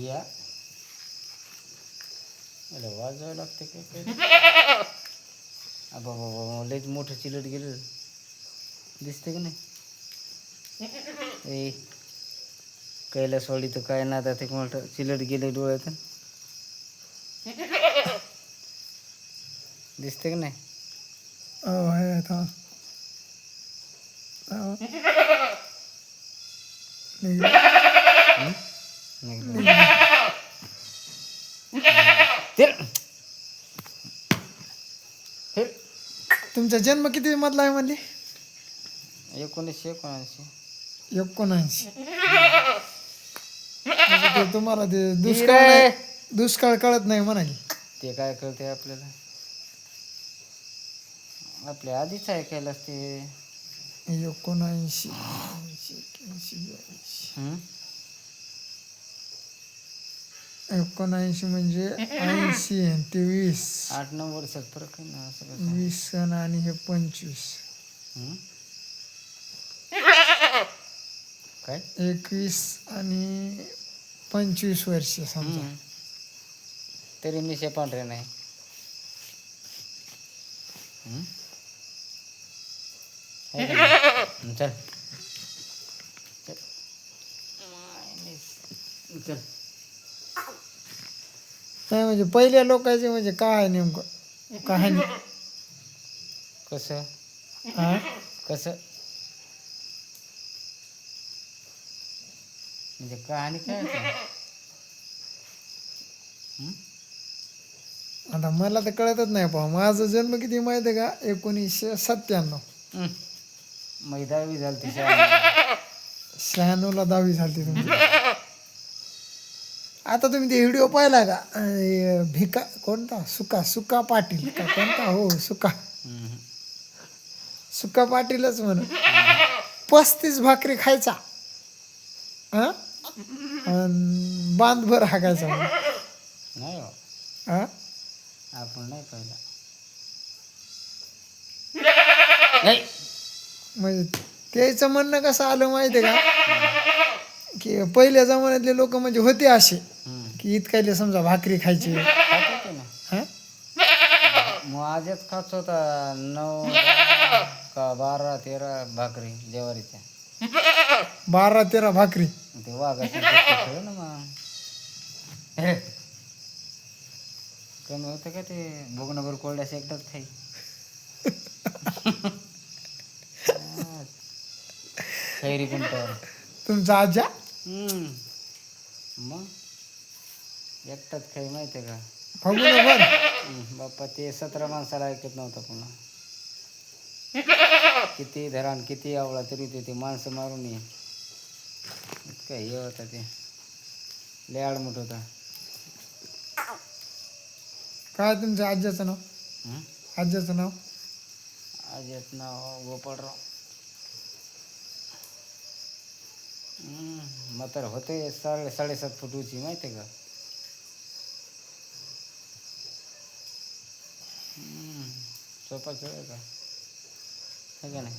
या. अरे वाजवावं लागते काय काय अबा बाबा लयच मोठं चिलट गेलं. दिसते की नाही? ए कैलासवाडी तर काय ना आता ते मोठं? चिलट गेलं डोळ्यातून. दिसते का नाही. फिर फिर तुमचा जन्म किती मधला आहे म्हणले? एकोणीसशे एकोणऐंशी. एकोणऐंशी. म्हणजे ते तुम्हाला ते. दुष्काळ नाही- दुष्काळ कळत नाही म्हणाली. ते काय कळते आपल्याला? आपल्या आधीच ऐकायला ते एकोणऐंशी? एकोणऐंशी म्हणजे ऐंशी ते वीस. आठ नऊ वर्षात फरक आहे ना असं कसं वीस सण आणि हे पंचवीस. हम्म? काय? एकवीस आणि पंचवीस वर्ष समजा. तरी मी पांढरे नाही हम्म? आहे का नाही? हम्म, चल. चल. नाही म्हणजे पहिल्या लोकांचे म्हणजे काय नेमकं? कहाणी कसं? हा? कसं? म्हणजे कहाणी काय? आता मला तर कळतच नाही पहा माझा जन्म किती माहीत आहे का? एकोणीसशे सत्त्याण्णव. मग दहावी झाली तिच्या शहाण्णवला दहावी झाली तुमची. आता तुम्ही ते व्हिडिओ पाहिला का? अं, भिका कोणता? सुका सुका पाटील का कोणता? हो सुका. सुका पाटीलच म्हणून. पस्तीस भाकरी खायचा. हा अन बांधभर हाकायचा म्हणून. नाही हो. हा आपण नाही पाहिलं. नाही. म्हणजे त्याचं म्हणणं कसं आलं माहिती आहे का की पहिल्या जमान्यातले लोक म्हणजे होते असे. की इतकाले समजा भाकरी खायची खात ना हा मग आजच खात होता नऊ दहा का बारा तेरा भाकरी ज्वारीच्या बारा तेरा भाकरी ते वाघाचे रक्त खेळ ना मग हे. कमी होतं का ते भोगनभर कोरड्यास एकदाच खाई. खैरी गुंटावर तुमचा आजा? हम्म. मग? एकटाच खाई माहिती का? बर हम्म, बाप्पा ते सतरा माणसाला ऐकत नव्हतं पुन्हा. किती धरण किती आवळा तरी ते ते माणसं मारून ये. इतकं हे होतं ते. लय आडमुठ होता. काय तुमच्या आज्याचं नाव? हम्म? आज्याचं नाव? अजित नाव गोपाळराव हम्म, म्हातार होते साडे साडेसात फूट उंची माहिती आहे का सोपा खेळ आहे का? है का नाही?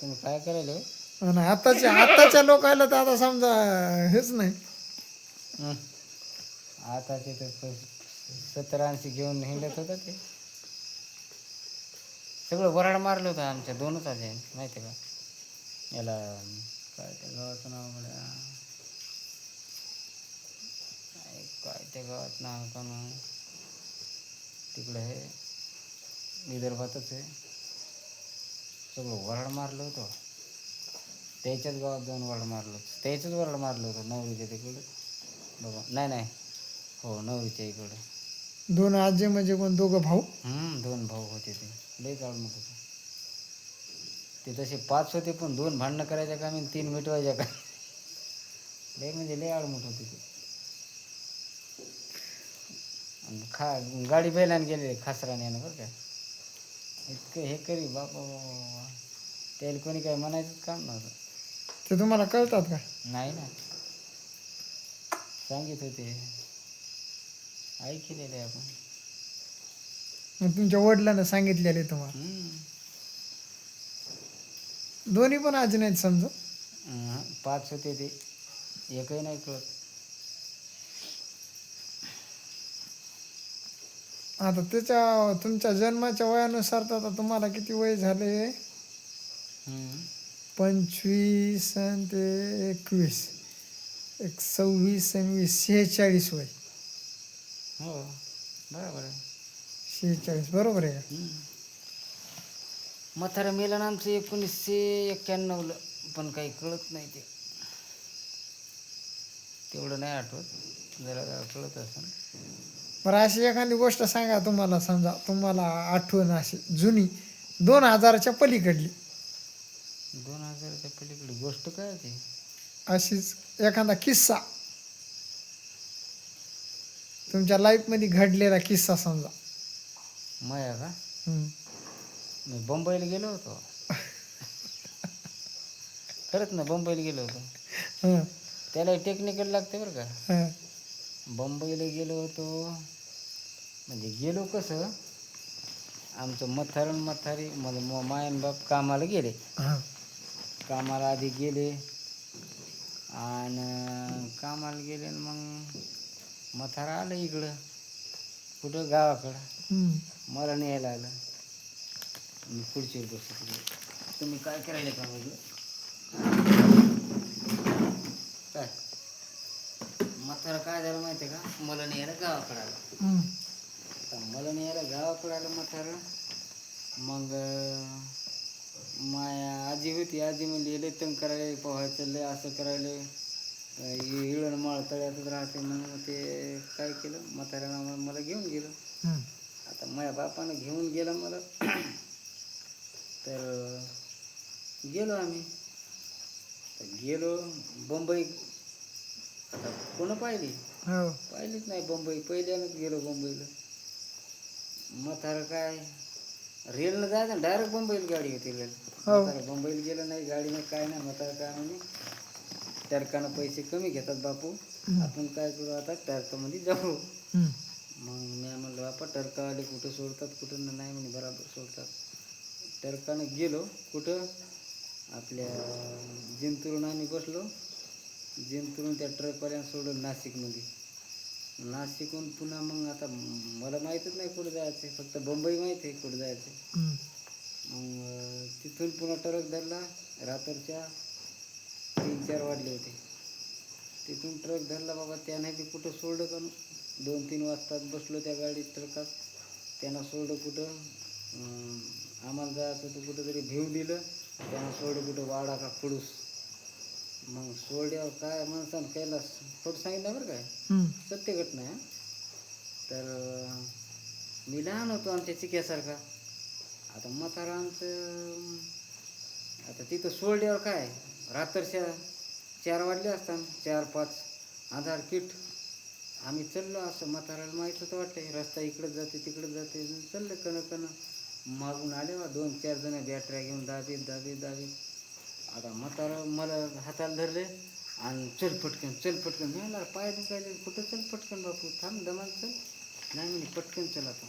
तुम्ही काय करायला? आणि आताच्या आताच्या लोकायला तर आता समजा हेच नाही. हम्म. आता ते तर सत्तर ऐंशी घेऊन हिंडत होता ते. सगळं वराड मारलं होतं आमच्या दोनच आले माहिती आहे का? याला काय त्या गावाचं नाव गड्या काय काय त्या गावात नाव का ना तिकडं हे विदर्भातच आहे सगळं वराड मारलं होतं. त्याच्याच गावात जाऊन वराड मारलं होतं. त्याच्याच वराड मारलं होतं नवरीच्या तिकडं. बाबा नाही नाही. हो नवरीच्या इकडं. दोन आजे म्हणजे कोण दोघं भाऊ? हम्म, दोन भाऊ होते ते. लय आडमत होते. ते तसे पाच होते पण दोन भांडणं करायच्या का आणि तीन मिटवायच्या का लय म्हणजे लय आडमट होते ते. आणि खा गाडी बैलाने गेले खासराने यानं बरं का. इतकं हे करी बापा बाबा त्याला कोणी काय म्हणायचंच काम नव्हतं. ते तुम्हाला कळतात का? नाही ना. सांगित होते. ऐकलेले आपण. मग तुमच्या वडिलांना सांगितलेले तुम्हाला. हम्म. दोन्ही पण आजी नाहीत समजा. अं, पाच होते ते. एकही नाही कळत. आता त्याच्या तुमच्या जन्माच्या वयानुसार तर आता तुम्हाला किती वय झाले? हम्म. पंचवीस आणि ते एकवीस. एक सव्वीस आणि वीस शेहेचाळीस वय. हो बरोबर आहे. शेहेचाळीस बरोबर आहे का? हम्म. म्हातारं मेलं ना आमचं एकोणीसशे एक्क्याण्णवलं पण काही कळत नाही ते. तेवढं नाही आठवत. जरा जरा कळत असं बरं अशी एखादी गोष्ट सांगा तुम्हाला समजा तुम्हाला आठवण अशी जुनी दोन हजाराच्या पलीकडली. दोन हजाराच्या पलीकडे गोष्ट काय ती? अशीच एखादा किस्सा. तुमच्या लाईफमध्ये घडलेला किस्सा समजा. माया का? हम्म. मी बंबईला गेलो होतो. खरंच ना बंबईला गेलो होतो. त्याला टेक्निकल लागते बरं का. बंबईला गेलो होतो. म्हणजे गेलो कसं आमचं मथारण मथारी म्हणजे मायन बाप कामाला गेले. हं. कामाला आधी गेले. आणि कामाला गेले मग मथारा आलं इकडं. कुठं? गावाकडं. मला न्यायला आलं. मी पुढची बसलो तुम्ही काय करायला का काय? म्हातारा काय झालं माहिती आहे का? मला न्यायला गावाकडं आलं. आता मला न्यायला गावाकडं आलं म्हातारं. मग माया आजी होती. आजी म्हणली लय तंग करायला पोहायचं लय असं करायला इळण माळ तळ्यातच राहते म्हणून ते काय केलं? म्हाताऱ्यानं मला- मला घेऊन गेलं. आता माझ्या बापानं घेऊन गेलं मला. तर गेलो आम्ही. तर गेलो बंबई. आता कोण पाहिली? हो. पाहिलीच नाही बंबई. पहिल्यानंच गेलो बंबईला. म्हातारं काय? रेलनं जायचं डायरेक्ट बंबईला गाडी होती रेल. हो. म्हातारं बंबईला गेलं नाही गाडीनं काय नाही म्हातारं काय म्हणे? टरकानं पैसे कमी घेतात बापू. आपण काय करू आता? टरकामध्ये जाऊ. मग मी म्हणलं बापा टरकावाले कुठं सोडतात कुठं नाही म्हणे बराबर सोडतात. टरकानं गेलो कुठं? आपल्या जिंतूरून आम्ही बसलो. जिंतूरून त्या ट्रकवाल्यानं सोडलं नाशिकमध्ये. नाशिकहून पुन्हा मग आता मला माहीतच नाही कुठं जायचं फक्त बंबई माहीत आहे कुठं जायचं. मग तिथून पुन्हा ट्रक धरला. रात्रच्या तीन चार वाजले होते. तिथून ट्रक धरला बाबा. त्याने बी कुठं सोडलं का न? दोन तीन वाजतात बसलो त्या गाडीत ट्रकात. त्यानं सोडलं कुठं? आम्हाला जायचं होतं कुठं तरी भिव दिलं त्यानं सोडलं कुठं वाडा का खुडूस. मग सोड्यावर काय माणसानं कैलास खोटं सांगितलं बरं काय? हं. सत्य घटना आहे. तर मी लहान होतो आमच्या चिक्यासारखा. आता म्हातारा आमचं आता तिथं सोडल्यावर काय? रात्रच्या चार वाजले असतात चार पाच आधार किट. आम्ही चाललो असं म्हाताराला माहीत होतं वाटतं रस्ता इकडं जाते तिकडं जाते चाललं कण कण मागून आले बा दोन चार जण बॅटऱ्या घेऊन दाबीत दाबीत दाबीत आता म्हातारा मला हाताला धरले आणि चल पटकन चल पटकन. मी म्हणणार पाय दुखायले कुठं चल पटकन बापू? थांब दमान चल. नाही म्हणे पटकन चल आता.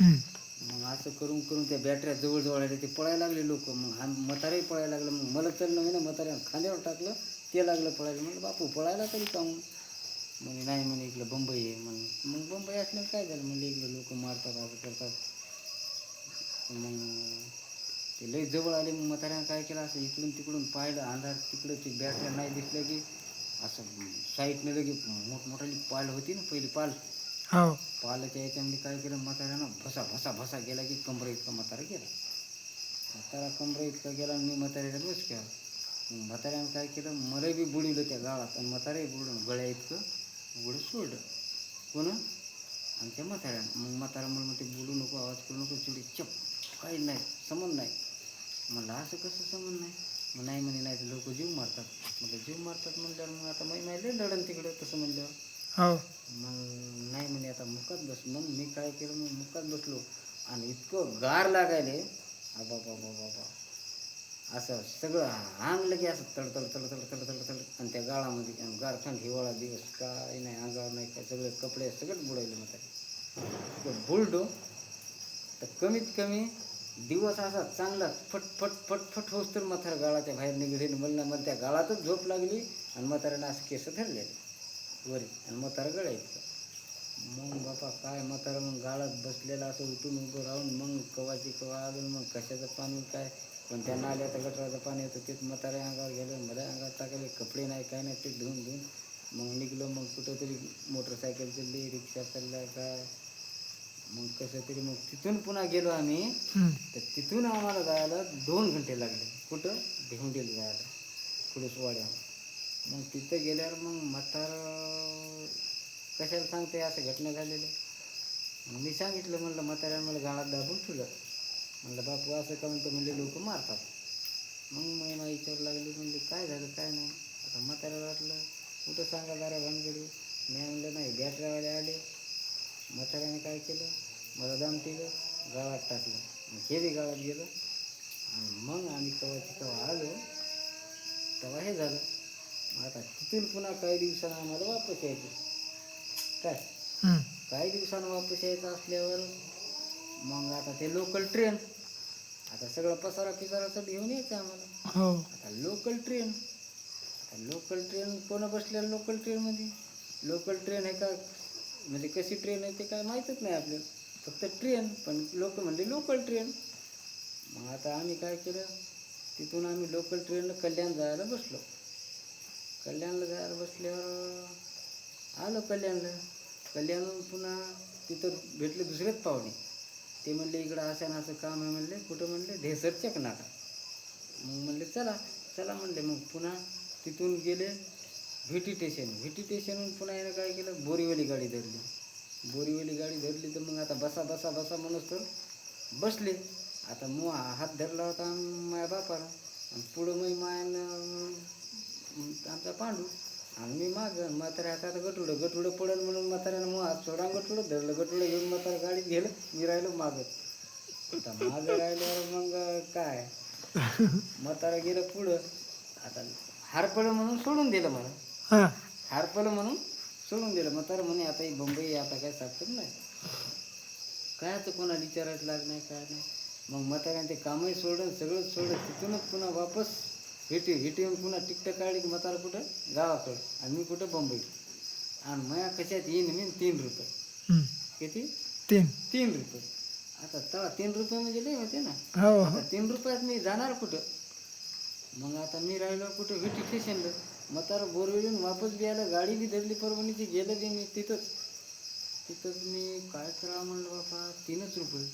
हं. मग असं करून करून त्या बॅटऱ्या जवळजवळ आल्या ते पळायला लागले लोक. मग आम म्हाताराही पळायला लागलं. मग मला चलणं नाही ना म्हाताऱ्या खांद्यावर टाकलं ते लागलं पळायला. म्हणलं बापू पळायला तरी का मग नाही म्हणे इकडं बंबई आहे. म्हणे मग बंबई असल्यावर काय झालं? म्हणजे इकडं लोक मारतात असं करतात. मग ते लई जवळ आले मग म्हाताऱ्यानं काय केलं असं इकडून तिकडून पाहिलं अंधार तिकडं ते बॅटऱ्या नाही दिसल्या की असं साईडने लगे मोठमोठाली पाल होती ना पहिली पाल. हो. पालाच्या याच्यामध्ये काय केलं म्हाताऱ्यानं भसा भसा भसा गेला की कमरा इतका म्हातारा गेला. म्हातारा कमरा इतका गेला आणि मी म्हाताऱ्याला बस केला. मग म्हाताऱ्यानं काय केलं मला बी बुडवलं त्या गावात आणि म्हाताराही बुडून गळ्या इतकं बुडून सोडलं. कोण? आमच्या म्हाताऱ्यानं. मग म्हातारा म्हणून ते बुडू नको आवाज करू नको चिडी चप. काही नाही समज नाही. म्हणलं असं कसं समज नाही? मग नाही म्हणे नाही तर लोक जीव मारतात. म्हटलं जीव मारतात म्हणल्यावर मग आता माही माहिती लढन तिकडं तसं म्हणल्यावर. हो. मग नाही म्हणे आता मुकात बस मग मी काय केलं मग मुकात बसलो. आणि इतकं गार लागायले. आबा बाबा बाबा असं सगळं अंगलं की असं तड तड तड तड आणि त्या गाळामध्ये आणि गार थंड हिवाळा दिवस काय नाही अंगावर नाही काय सगळे कपडे सगळं बुडायले मग बुलडो. तर कमीत कमी दिवस असा चांगला फटफट फटफट होस तर म्हातारा गाळाच्या बाहेर निघाली मला मला त्या गाळातच झोप लागली आणि म्हाताऱ्यानं असं केस धरले. वरी आणि म्हातारा गळायचं. मग बापा काय म्हातारा मग गाळात बसलेला असं उठून उभं राहून मग कवाची कवा आलं मग कशाचं पाणी काय? पण त्या नाल्याचं गटराचं पाणी होतं तेच म्हाताऱ्या अंगावर गेलं मला अंगावर टाकले कपडे नाही काय नाही ते धुवून धुवून. मग निघलो मग कुठंतरी मोटरसायकल चालली रिक्षा चालला काय? मग कसं तरी मग तिथून पुन्हा गेलो आम्ही. तर तिथून आम्हाला जायला दोन घंटे लागले. कुठं? भिवंडीला जायला. कुडूसवाड्या मग तिथं गेल्यावर मग म्हातार कशाला सांगते असं घटना झालेली. मग मी सांगितलं म्हणलं म्हाताऱ्यानं मला गाळात दाबून ठेवलं. म्हणलं बापू असं का म्हणतो म्हणले लोक मारतात. मग मी मला विचारू लागले म्हणले काय झालं काय नाही. आता म्हाताऱ्याला वाटलं कुठं सांगा जरा भानगडी. मी म्हणलं नाही बॅटऱ्यावाले आले. म्हाताऱ्याने काय केलं? मला दाम दिलं गावात टाकलं. मग हे बी गावात गेलं. मग आम्ही कवाची कवा आलो. तेव्हा हे झालं. मग आता तिथून पुन्हा काही दिवसानं आम्हाला वापस यायचं. काय. काही दिवसानं वापस यायचं असल्यावर मग आता ते लोकल ट्रेन आता सगळं पसारा पिसाराचं घेऊन यायचं आम्हाला. हो. आता लोकल ट्रेन आता लोकल ट्रेन कोण बसलेलं लोकल ट्रेनमध्ये लोकल ट्रेन आहे का म्हणजे कशी ट्रेन आहे ते काय माहीतच नाही आपल्याला. फक्त ट्रेन पण लोक म्हणले लोकल ट्रेन मग आता आम्ही काय केलं? तिथून आम्ही लोकल ट्रेनला कल्याण जायला बसलो. कल्याणला जायला बसल्यावर आलो कल्याणला. कल्याणहून पुन्हा तिथं भेटले दुसरेच पाहुणे. ते म्हणले इकडं असं ना असं काम आहे म्हणले. कुठं म्हणले? ढेसरच्या नाका मग म्हणले चला. चला म्हणले मग पुन्हा तिथून गेले. व्हीटी स्टेशन व्हीटी स्टेशनहून पुन्हा यानं काय केलं? बोरीवली गाडी धरली. बोरीवली गाडी धरली तर मग आता बसा बसा बसा म्हणून तर बसले. आता मग हात धरला होता माझ्या बापाला. आणि पुढं मग मायानं आमचा पांडू. आणि मी माग म्हाताऱ्या हातात गटुडं गटुडं पडलं म्हणून म्हाताऱ्यानं मग हात सोडा गटुडं धरलं. गटुडं घेऊन म्हातारा गाडीत गेलं मी राहिलो मागत आता मागं राहिल्यावर मग काय? म्हातारा गेलं पुढं. आता हारपळं म्हणून सोडून दिलं मला. हा. हारपलं म्हणून सोडून दिलं. म्हातारा म्हणे आता ही बंबई आता काय सापडत नाही. काय आता कोणाला विचारायचं लाग नाही काय नाही. मग म्हाताऱ्याने ते कामही सोडून सगळं सोडलं तिथूनच पुन्हा वापस भेटी येऊन पुन्हा तिकटं काढली की म्हातारा कुठं? गावाकडं. आणि मी कुठं? बंबई आणि माझ्या कशात? येईन मी तीन रुपये. किती? तीन. तीन रुपये. आता तेव्हा तीन रुपये म्हणजे लई होते ना. हो हो. आता तीन रुपयात मी जाणार कुठं? मग आता मी राहिलो कुठं? व्हिटी स्टेशनला. मग तर बोरवेलीहून वापस बी आलं गाडी बी धरली परभणीची गेलं बी मी तिथंच. तिथंच मी काय करावं म्हणलं बाबा तीनच रुपये.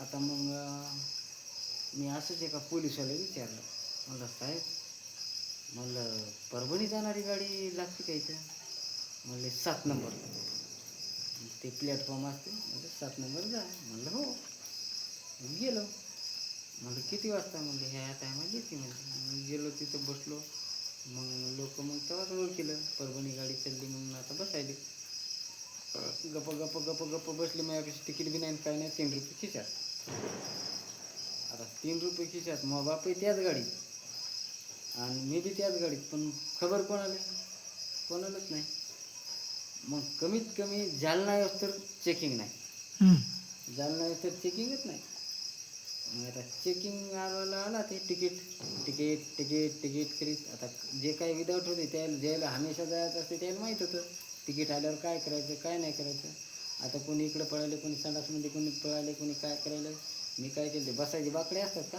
आता मग मी असंच एका पोलिसवाला विचारलं. म्हणलं साहेब म्हणलं परभणी जाणारी गाडी लागते का इथं? म्हणले सात नंबर. ते प्लॅटफॉर्म असते. म्हणजे सात नंबर जा. म्हणलं हो. गेलो. म्हणलं किती वाजता? म्हणलं ह्या टायमाला येते. म्हणजे मग गेलो तिथं बसलो. मग लोक मग तेव्हाच ओळखीलं. परभणी गाडी चालली म्हणून आता बसायली. गप्प गप्प गप्प गप्प बसले माझ्यापेक्षा तिकीट बी नाही काय नाही तीन रुपये खिशात. आता तीन रुपये खिशात मग बापही त्याच गाडीत. आणि मी बी त्याच गाडीत पण खबर कोणाला? कोणालाच नाही. मग कमीत कमी जालना तर चेकिंग नाही. जालना तर चेकिंगच नाही. मग आता चेकिंग आला आला ते तिकीट तिकीट तिकीट तिकीट करीत. आता जे काही विदाऊट होते त्याला ज्याला हमेशा जायचं असते त्याला माहीत होतं. तिकीट आल्यावर काय करायचं काय नाही करायचं. आता कोणी इकडं पळाले कोणी संडासमध्ये कोणी पळाले कोणी काय करायला. मी काय केलं ते बसायचे बाकडे असतात का?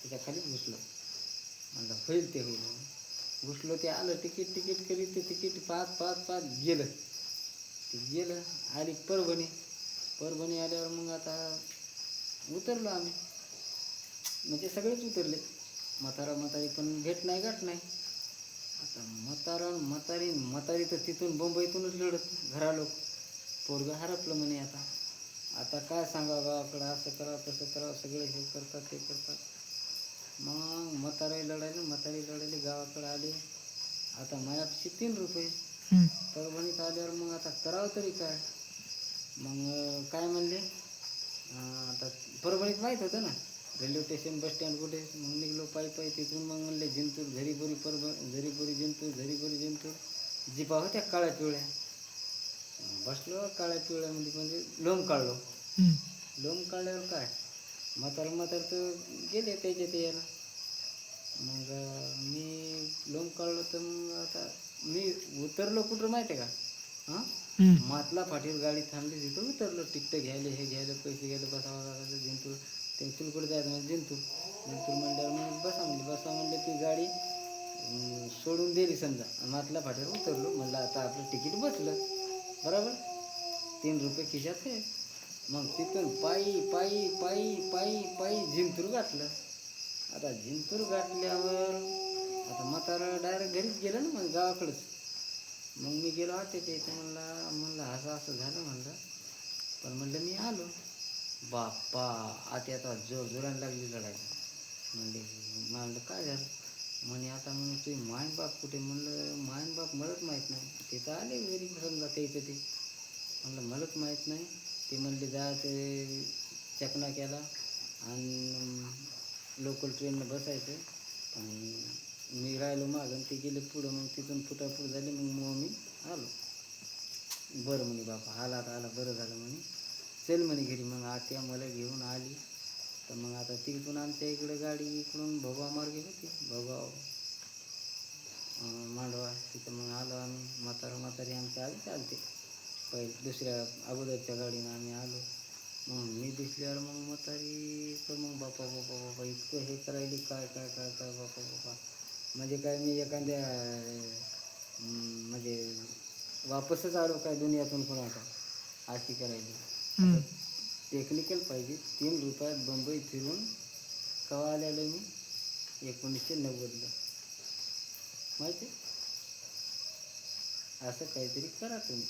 त्याच्याखालीच घुसलो. म्हणलं होईल ते होईल. घुसलो ते आलं तिकीट तिकीट करीत ते तिकीट पाच पाच पाच गेलं. ते गेलं आली परभणी. परभणी आल्यावर मग आता उतरलो आम्ही. म्हणजे सगळेच उतरले. म्हातारा म्हातारी पण भेट नाही गाठ नाही. आता म्हातारा म्हातारी म्हातारी तर तिथून मुंबईतूनच लढत घरालो. पोरगं हरपलं म्हणे आता. आता काय सांगा गावाकडं असं करा तसं करा सगळे हे करतात ते करतात. मग म्हातारे लढायला म्हातारी लढायला गावाकडे आले. आता मायापाशी तीन रुपये. परभणीत आल्यावर मग आता करावं तरी काय? मग काय म्हणले? आता परभणीत माहीत होतं ना? रेल्वे स्टेशन बस स्टँड कुठे? मग निघलो पायी पायी तिथून मग म्हणले जिंतूर झरीपुरी परभ झरीपुरी जिंतूर झरीपुरी जिंतूर. जिपा होत्या काळ्या पिवळ्या. बसलो काळ्या पिवळ्यामध्ये म्हणजे लोंब काढलो. लोम काढल्यावर काय? म्हातारं म्हातारं तर गेले त्याच्या ते याला मग मी लोम काढलं तर मग आता मी उतरलो कुठं माहिती आहे का? हां. मातला फाटीवर गाडी थांबली तिथं उतरलो. तिकटं घ्यायला हे घ्यायला पैसे घ्यायला बसा बसा जिंतूर. ते तुलकडे जायचं म्हणजे जिंतूर जिंतूर म्हणल्यावर मग बसा म्हणली बसा म्हणले ती गाडी सोडून दिली समजा. आणि मातला फाट्यावर उतरलो. म्हणलं आता आपलं तिकीट बसलं. बरोबर? तीन रुपये खिशात आहे. मग तिथून पायी पायी पायी पायी पायी जिंतूर घातलं आता जिंतूर घातल्यावर आता म्हातारा डायरेक्ट घरीच गेलं ना मग गावाकडंच. मग मी गेलो आत्याच्या इथं. म्हणला म्हणलं असं असं झालं म्हणलं. पण म्हणलं मी आलो. बाप्पा आता आता जोर जोराने लागली लढाई. म्हणले म्हणलं काय झालं? म्हणे आता म्हणून तुम्ही मायन बाप कुठे? म्हणलं मायन बाप मलाच माहीत नाही. ते तर आले घरी समजा त्याचं ते. म्हणलं मलाच माहीत नाही. ते म्हणले जा ते चकना केला. आणि लोकल ट्रेननं बसायचं. आणि मी राहिलो मागं आणि ते गेले पुढं. मग तिथून फुटाफूट झाली. मग मग मी आलो. बरं म्हणे बापा आला आता आला. बरं झालं म्हणे. चल म्हणे घरी. मग आत्या मला घेऊन आली. तर मग आता तिकडून आमच्या इकडे गाडी इकडून भोगाव मार्गे होती. भोगाव मांडवा. तिथं मग आलो आम्ही. म्हातारा म्हातारी आमच्या आधी चालते. पहिले दुसऱ्या अगोदरच्या गाडीनं आम्ही आलो. मग मी दिसल्यावर मग म्हातारी तर मग बापा बापा बापा इतकं हे करायली. काय काय काय काय बापा बापा. म्हणजे काय मी एखाद्या म्हणजे वापसच आलो काय दुनियातून कोणाचा? अशी करायली. टेक्निकल पाहिजे. तीन रुपयात बंबई फिरून कवा आलेलो मी एकोणीसशे नव्वदला. माहिती? असं काहीतरी करा तुम्ही.